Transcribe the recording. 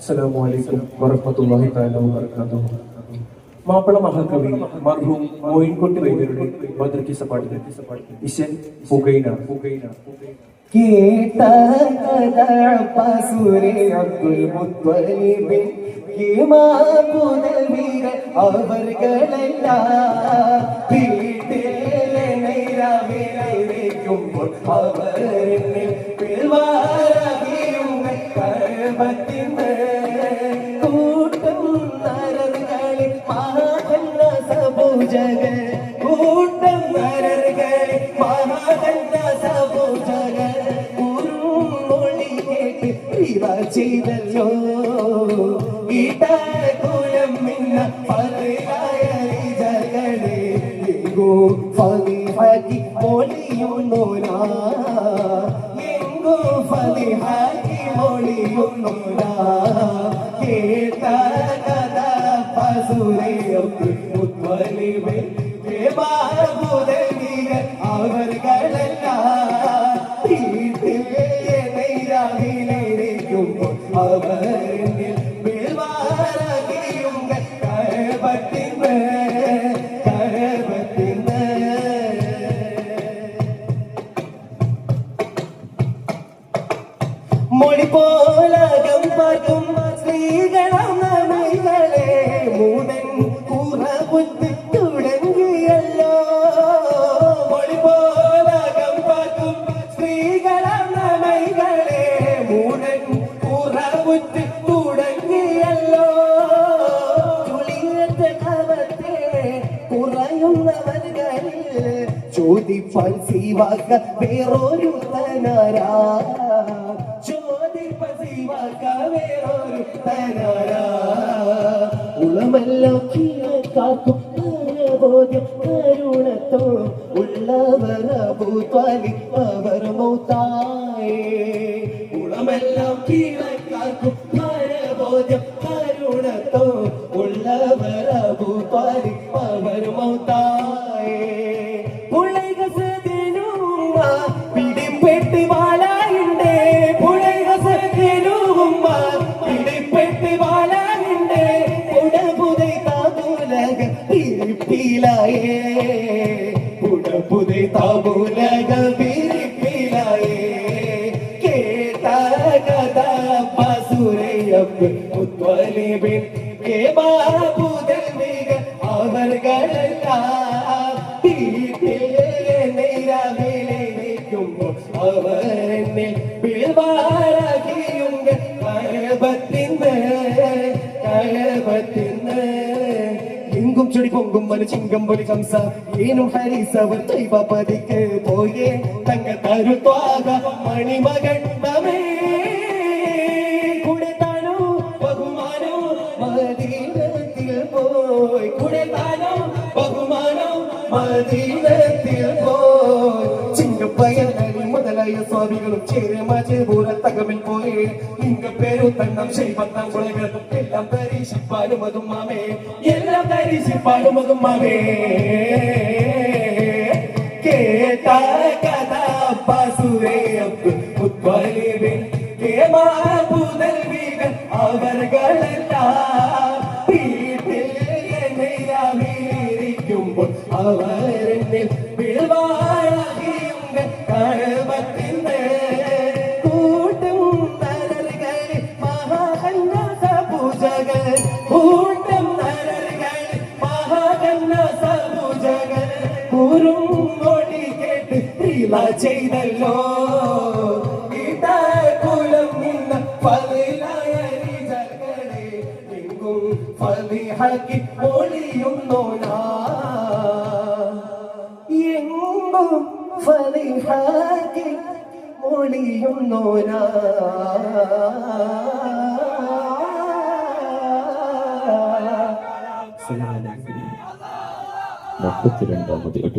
അസ്സലാമു മാപ്പിള മഹാകവി മർഹൂം മോയിൻകുട്ടി വൈദ്യരുടെ ബദർ കിസ്സ പാട്ടിലെ ഇശൻ പുകൈന പുകൈന കേട്ട പസുരെ അബ്ദുൽ സബുജക കൂട്ടം നരകളിൽ മഹാകന്ന സബുജക ഉരുമൊഴി കേട്ട് ഇവ ചെയ്തല്ലോ. ഇടകുലം മിന്ന പറയായ ജകളെ ഫലിഹാക്കി മൊഴിയുന്നോനാ എങ്കോ ഫലിഹാക്കി മൊഴിയുന്നോനാ കേട്ട കഥ പസുരയൊക്കെ മൊഴി പോലകം പാട്ടും സ്ത്രീകളും നമൈകളെ മുത്ത് തുടങ്ങിയല്ലോ മണിപോലകം പാക്കും സ്ത്രീകളെ നനൈകളെ മൂടൻ പുറമുത്ത് തുടങ്ങിയല്ലോ. ചുളിയത്തെ കവത്തെ കുറയുന്നവർകളിൽ ഉളമല്ലോ കീ കാക്കും ബോധ്യം കരുണത്തോ ഉള്ളവർ ഭൂത്വാലി അവർ മൗത്തായേ. ഉളമെല്ലാം കീഴക്കാർക്കും ബോധ്യം കരുണത്തോ ഉള്ളവർ ഭൂത്വാലി അവർ മൗത്തായേ. പിരിപ്പിലായേ ഉടപുதை താപുലക പിരിപ്പിലായേ കേട്ട കഥ പസുരയപ്പ് മുത്വലിബിൻ കേബാബുദൽ മിക അവർകളെല്ലാം നിരവിലേക്കുമ്പോൾ അവരെന്നിൽ പിൽവാരകിയുങ്ക എങ്കും ചുടി പൊങ്കും മനുചിങ്കം പൊലി കംസ. ഏനും ഹരിസവർ തൊയ്പതിക്ക് പോയേ. തങ്ക തരുത്വാക മണിമകണ്ഡമേ കൂടെ താനോ ബഹുമാനോ മദീനത്തിൽ പോയി. കൂടെ താനോ ബഹുമാനോ മദീനത്തിൽ പോയി. ചിങ്കപ്പയലി മുതലായ സ്വാമികളും ചേരമാചേപൂര തകമിൽ പോയേ. ഇങ്ക പേരു തന്നം ശൈവത്തം കുളകളും എല്ലാം പരീക്ഷിപ്പാനും അതും മാമേ. എല്ലാം പരീക്ഷിപ്പാനും അതും മാമേ. കേട്ട കഥ പസുരയപ്പ് ഉത്വലിവിൻ കേമാപുതൽ വീകൻ അവർകളെല്ലാം വീട്ടിൽ നിരവിലിരിക്കുമ്പോൾ മഹാകന്യാസ പൂജകൾ കുറും മൊഴി കേട്ട് പ്രീല ചെയ്തല്ലോ. കുലം നിന്ന പതിലായ ജകളെ എങ്കും ഫലിഹാക്കി ഒളിയുന്നോനാ എങ്കും ഫലിഹാക്കി ഒളിയുന്നോനാ 持ってくるんだ表